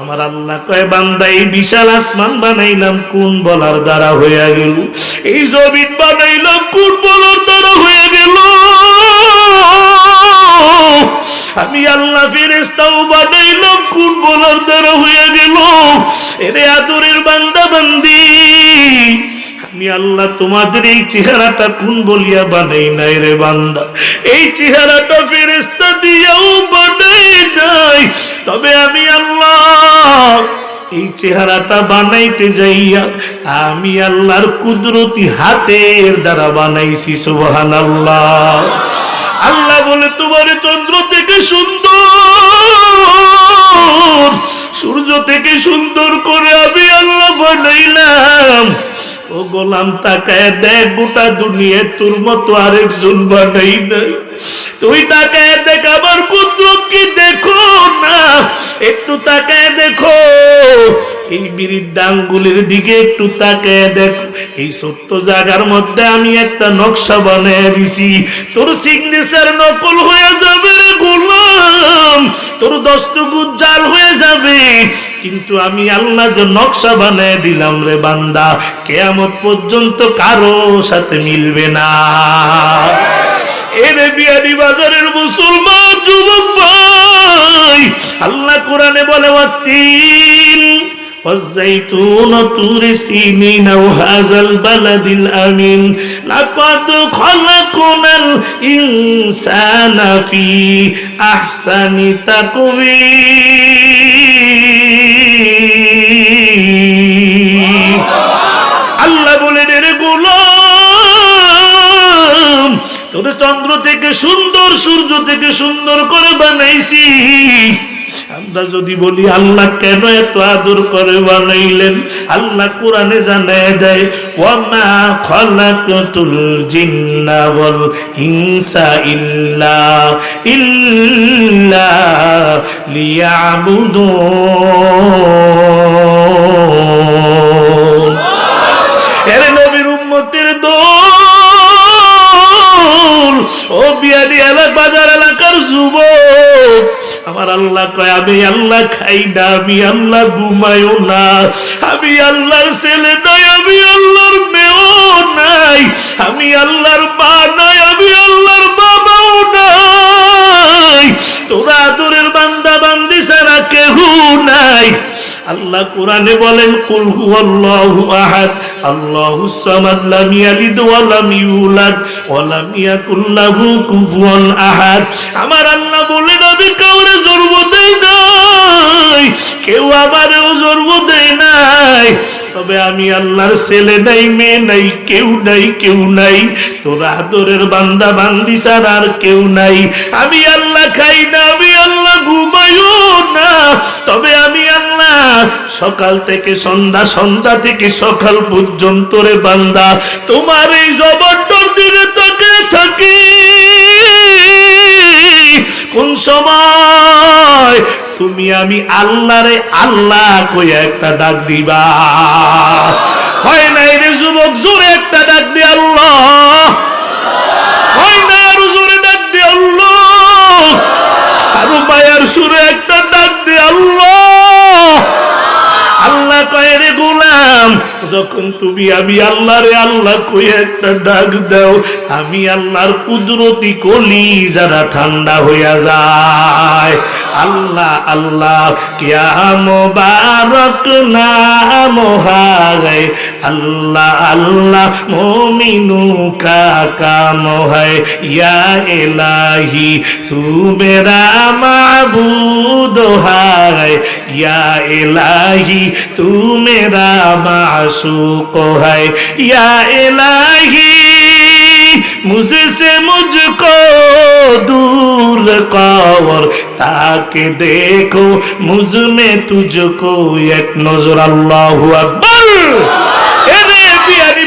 আমার আল্লাহ কয় বান্দা এই বিশাল আসমান বানাইলাম, কোন বলার দ্বারা হইয়া গেল? এই জমিন বানাইলাম, কোন বলার দ্বারা হয়ে গেল? আমি আল্লাহ ফেরেস্তাও বানাইলাম, কোন বলার দ্বারা হয়ে গেল? এরে আদরের বান্দা বান্দি আমি আল্লাহ তোমাদের এই চেহারাটা কোন বলিয়া বানাই নাই রে বান্দা? এই চেহারাটা ফেরেস্তা দিয়াও এই চেহারাটা বানাইতে যাইয়া আমি আল্লাহর কুদরতি হাতের দ্বারা বানাইছি সুবহান আল্লাহ আল্লাহ বলে, তোমার চন্দ্র থেকে সুন্দর, সূর্য থেকে সুন্দর করে আমি আল্লাহ বানাইলাম। ও গোলাম, তাকায় দেখ, গোটা দুনিয়া তোর মতো আরেকজন বানাই নাই। তুই তাকায় দেখ আমার কুদরত কি দেখো না? একটু তাকায় দেখো। এই বিরিদ্ধাঙ্গুলির দিকে একটু তাকায় দেখো। এই সত্য জায়গার মধ্যে আমি একটা নকশা বানিয়ে দিছি। তোর সিগনেচার নকল হয়ে যাবে রে গোলাম। তোর দস্তগুজ জাল হয়ে যাবে। কিন্তু আমি আল্লাহ যে নকশা বানিয়ে দিলাম রে বান্দা, কেয়ামত পর্যন্ত কারও সাথে মিলবে না। এরে বিয়াদি বাজারের মুসলমান যুবক ভাই আল্লাহ কোরআনে বলে তিন والزيتون طور سينين وهذا البلد الأمين لقد خلقنا الإنسان في أحسن تقويم চন্দ্র থেকে সুন্দর সূর্য থেকে সুন্দর করে বানাইছি। আমরা যদি বলি, আল্লাহ কেন এত আদর করে বানাইলেন? আল্লাহ কোরআনে জানায় দেয়, ওয়ামা খলাকতুল জিন্না ওয়াল ইনসা ইল্লা ইল্লা লিয়াবুদুন। বাজার এলাকার যুবক। আমার আল্লাহ কয়, আমি আল্লাহ খাই না, আমি আল্লাহ ঘুমায়ও না। আমি আল্লাহর ছেলে নাই, আমি আল্লাহর মেয়েও নাই। আমি আল্লাহর মা নাই, আমি আল্লাহর বাবাও নাই। তোরা আদরের বান্দা, বান্দি ছাড়া কেহ নাই। আল্লাহ কোরআনে বলেন, কুল হুয়াল্লাহু আহাদ। আল্লাহুস সামাদ লাম ইয়ালিদ ওয়া লাম ইউলাদ ওয়া লাম ইয়াকুল লাহু আমার আল্লাহ বলে আমি কাউরে জন্ম দেই নাই, কেউ আমারও জন্ম দেয় নাই। তবে আমি আল্লাহর ছেলে নাই, মেয়ে নাই, কেউ নাই কেউ নাই। তোর আদরের বান্দা বান্দি ছাড়া আর কেউ নাই। আমি আল্লাহ খাই না, আমি আল্লাহ ঘুমাইও না। তবে আমি আল্লাহ সকাল থেকে সন্ধ্যা সন্ধ্যা থেকে সকাল পর্যন্ত রে বান্দা, তোমার এই জবরদর দিনে তাকে থাকি। কোন সময় তুমি আমি আল্লাহরে আল্লাহ কইয়া একটা ডাক দিবা। হয় নাই রে যুবক, জোরে একটা ডাক দি আল্লাহ। হয় না আর জোরে ডাক দি আল্লাহ। আর মায়ার সুরে একটা ডাক দি আল্লাহ আল্লাহ কয়ে রে গোলাম যখন তুমি আমি আল্লাহ রে আল্লাহ কই একটা ডাক দাও, আমি আল্লাহর কুদরতি কলি যারা ঠান্ডা হইয়া যায়। আল্লাহ আল্লাহ কিয়া নাম হায়। আল্লাহ আল্লাহ, মোমিনু কা কাম হয়। ইয়া এলাহি তু মেরা মাবুদ হায়। ইয়া এলাহি তু তাকে দেখো মুজমে তুঝকো এক নজর, আল্লাহ আকবর। এরে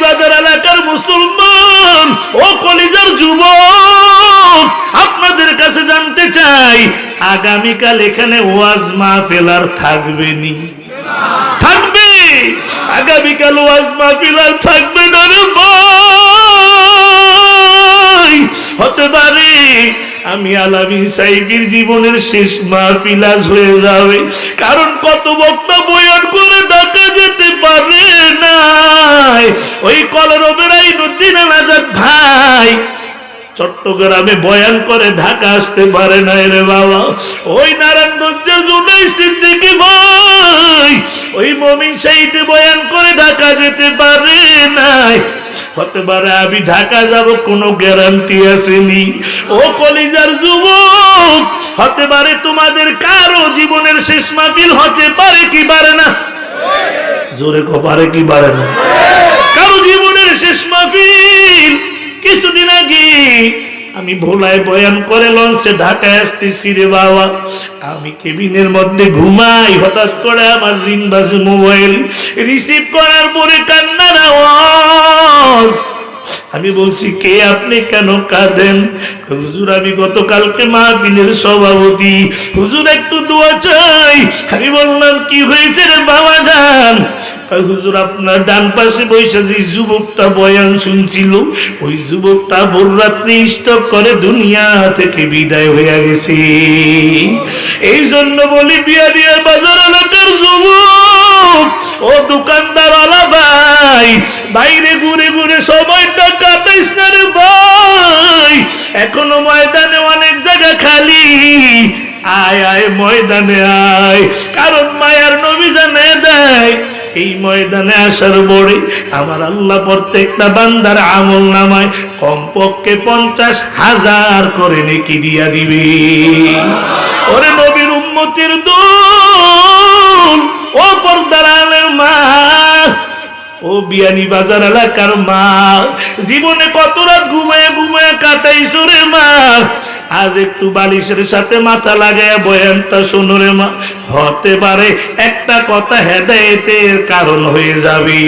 বাজার এলাকার মুসলমান, ও কলিজার যুবক, আপনাদের কাছে জানতে চাই আগামীকাল এখানে ওয়াজ মাহফিল আর থাকবে নি। থাকবে! আগামীকাল ওয়াজ মাহফিল আর থাকবে না রে হতে পারে আমি আলামী সাইফির জীবনের শেষ মাহফিলাজ হয়ে যাবে। কারণ কত বক্তা বয়ান করে ডাকা যেতে পারে না ওই কলরবের আইনুদ্দিন আজাদ ভাই চট্টগ্রামে বয়ান করে, ঢাকা আসতে পারে না রে বাবা। ওই নারায়ণগঞ্জের জুনাই সিদ্দিকি ভাই, ওই মমিন সাইডে বয়ান করে, ঢাকা যেতে পারে নাই। হতে পারে আমি ঢাকা যাব, কোনো গ্যারান্টি আসেনি। ও কলিজার যুবক, হতে পারে তোমাদের কারও জীবনের শেষ মাহফিল হতে পারে কি পারে না? জোরে কো পারে কি পারে না? আগে আমি ভোলায় বয়ান করে লঞ্চে ঢাকায় আসতেছি রে বাবা। আমি কেবিনের মধ্যে ঘুমাই, হঠাৎ করে আমার রিং বাজে মোবাইল। রিসিভ করার পরে কান্নার আওয়াজ। আমি বলছি, কে আপনি? কেন কাঁদেন? হুজুর, আমি গতকালকে মাহফিলের সভাপতি। হুজুর, একটু দোয়া চাই। আমি বললাম, কি হয়েছে রে বাবা যান হুজুর, আপনার ডান পাশে বসে যে যুবকটা বয়ান শুনছিল, ওই যুবকটা ভোর রাত্রি স্টক করে দুনিয়া থেকে বিদায় হয়ে গেছে। এই জন্য বলি বিয়ারিয়া বাজার এলাকার যুবক, ও দোকানদার আলা ভাই, বাইরে ঘুরে ঘুরে সময়টা কাটাইস না রে ভাই, এখনও ময়দানে অনেক জায়গা খালি, আয় আয়, ময়দানে আয়, কারণ মায়ার নবী জানে দেয় এই ময়দানে আসার পরে আমার আল্লাহ প্রত্যেকটা বান্দার আমল নামায় কমপক্ষে পঞ্চাশ হাজার করে নেকি দিয়া দিবে। ওরে নবীর উম্মতির দোল, ও পর্দার আলের মা, ও বিয়ানি বাজার এলাকার মা, জীবনে কত রাত ঘুমায় ঘুমায় কাটাইছো রে মা আজ একটু বালিশের সাথে মাথা লাগায় বয়ানটা তা শুনুরে মা। হতে পারে একটা কথা হেদায়েতের কারণ হয়ে যাবে।